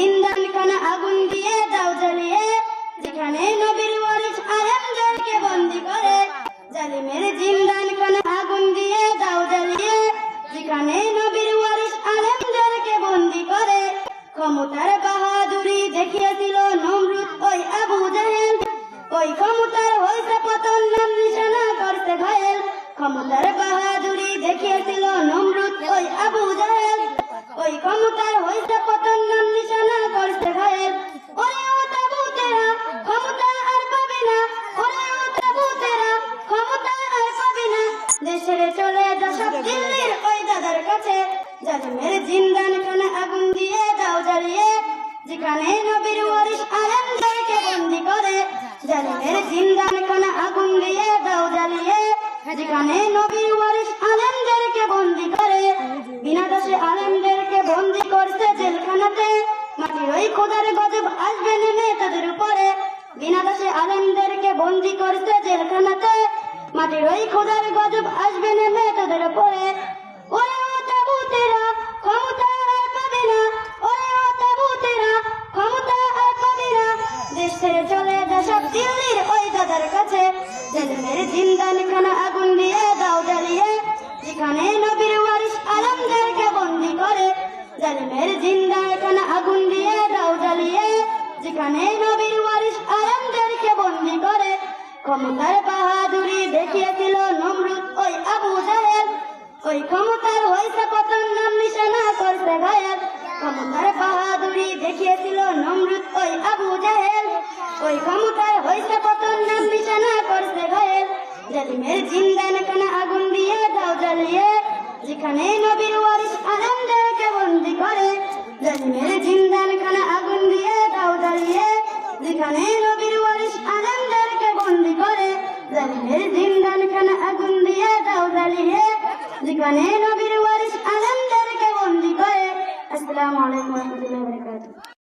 জিন্দানখানা আগুন দিয়ে দাও জ্বালিয়ে, যেখানে নবীর ওয়ারিস আলেমদেরকে বন্দি করে। জালিমের জিন্দানখানা আগুন দিয়ে দাও জ্বালিয়ে, যেখানে নবীর ওয়ারিস আলেমদেরকে বন্দি করে। ক্ষমতার বাহাদুরি দেখিয়েছিল নমরুদ ওই আবু জাহেল। ওই ক্ষমতার হইতে পতন নাম নিশানা করতে ঘায়েল। ক্ষমতার বাহাদুরি দেখিয়েছিল নমরুদ ওই আবু জাহেল। ওরে ও তাবুতেরা, ক্ষমতা আর পাবে না। ওরে ও তাবুতেরা, ক্ষমতা আর পাবে না। দেশের চলে সব দিল্লির ওই দাদার কাছে। জালিমের জিন্দান খানে আগুন দিয়ে দাও জ্বালিয়ে। যেখানে নবীর ওয়ারিস আলেমদেরকে বন্দি করে, জালিমের জিন্দান খানে আগুন দিয়ে দাও জ্বালিয়ে। যেখানে নবীর ওয়ারিস আলেমদেরকে বন্দি করে, বিনা দোষে জেলখানাতে মাটির ওই খোদার গজব আসবে নেমে তাদের উপরে। বিনা দোষে আলেমদেরকে বন্দি করছে জেলখানাতে। মাটির ওই খোদার গজব আসবে নেমে তাদের উপরে। ওরে ও তাবুতেরা, ক্ষমতা আর পাবে না। ওরে ও তাবুতেরা, ক্ষমতা আর পাবে না। দেশ ছেড়ে চলে যা সব দিল্লির ওই দাদার কাছে। জেলের জিন্দান খানা আগুন দিয়ে দাও জ্বালিয়ে। যেখানে নবীর ওয়ারিস আলমদেরকে বন্দি করে জালিমের জিন্দান খানা আগুন দিয়ে, দাও জ্বালিয়ে, যেখানে নবীর ওয়ারিস আলমদেরকে বন্দি করে, ক্ষমতার বাহাদুরি দেখিয়েছিল নমরুদ ওই আবু জাহেল। ওই ক্ষমতার হয়েছে পতন, নাম নিশানা করতে ঘায়াল ক্ষমতার বাহাদুরি দেখিয়েছিল নমরুদ ওই আবু জাহেল। ওই ক্ষমতার হয়েছে পতন, নাম নিশানা করতে ঘায়াল জালিমের জিন্দান আগুন দিয়ে, দাও জ্বালিয়ে, যেখানে নবীর ওয়ারিস আলমদেরকে জালিমের জিন্দান খান আগুন দিয়ে দাও জ্বালিয়ে। যেখানে নবীর